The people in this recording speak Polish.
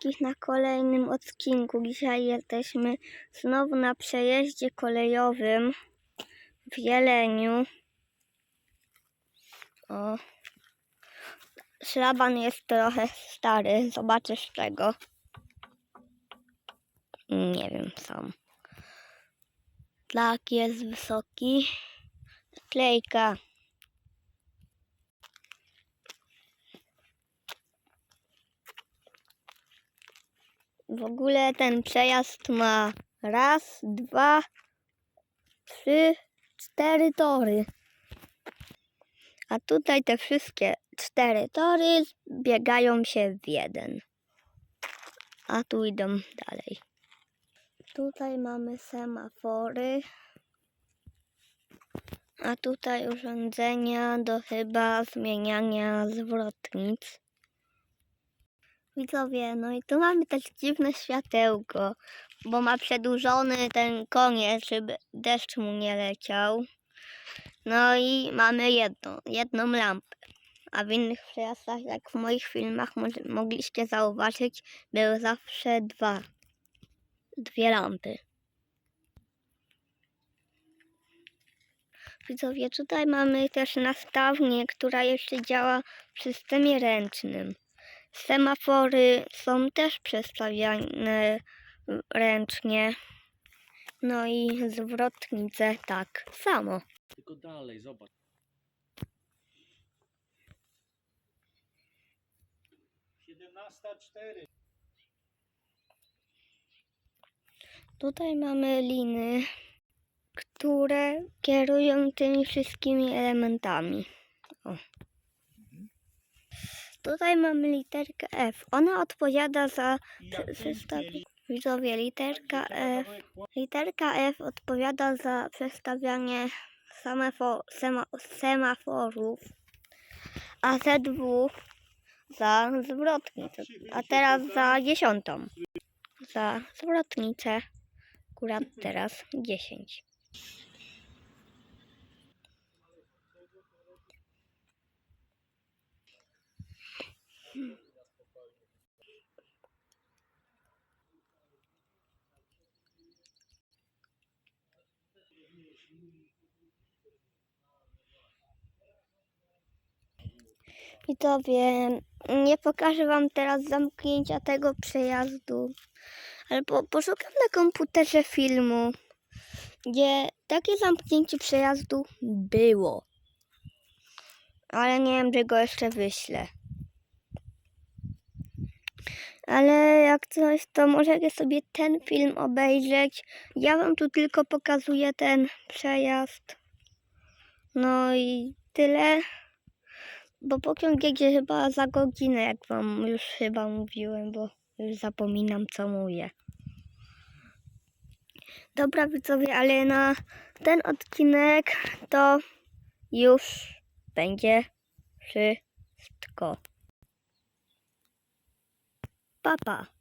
wszystkich na kolejnym odcinku. Dzisiaj jesteśmy znowu na przejeździe kolejowym w Jeleniu. O. Szlaban jest trochę stary. Zobaczę z czego. Nie wiem sam. Tlak jest wysoki. Klejka. W ogóle ten przejazd ma raz, dwa, trzy, cztery tory. A tutaj te wszystkie cztery tory biegają się w jeden. A tu idą dalej. Tutaj mamy semafory. A tutaj urządzenia do chyba zmieniania zwrotnic. Widzowie, no i tu mamy też dziwne światełko, bo ma przedłużony ten koniec, żeby deszcz mu nie leciał. No i mamy jedną, jedną lampę. A w innych przejazdach, jak w moich filmach mogliście zauważyć, były zawsze dwa, dwie lampy. Widzowie, tutaj mamy też nastawnię, która jeszcze działa w systemie ręcznym. Semafory są też przestawiane ręcznie. No i zwrotnice tak samo. Tylko dalej, zobacz. Siedemnasta cztery. Tutaj mamy liny, które kierują tymi wszystkimi elementami. O. Tutaj mamy literkę F. Ona odpowiada za przestawienie. Widzowie, literka F. Literka F odpowiada za przestawianie semafo, sema, semaforów, a Z2 za zwrotnicę. A teraz za dziesiątą. Za zwrotnicę. Akurat teraz 10. Widzowie, nie pokażę Wam teraz zamknięcia tego przejazdu, ale po, poszukam na komputerze filmu, gdzie takie zamknięcie przejazdu było. Ale nie wiem, czy go jeszcze wyślę. Ale jak coś, to możecie sobie ten film obejrzeć. Ja Wam tu tylko pokazuję ten przejazd. No i tyle. Bo pociąg jedzie chyba za godzinę, jak wam już chyba mówiłem, bo już zapominam co mówię. Dobra widzowie, ale na ten odcinek to już będzie wszystko. Papa.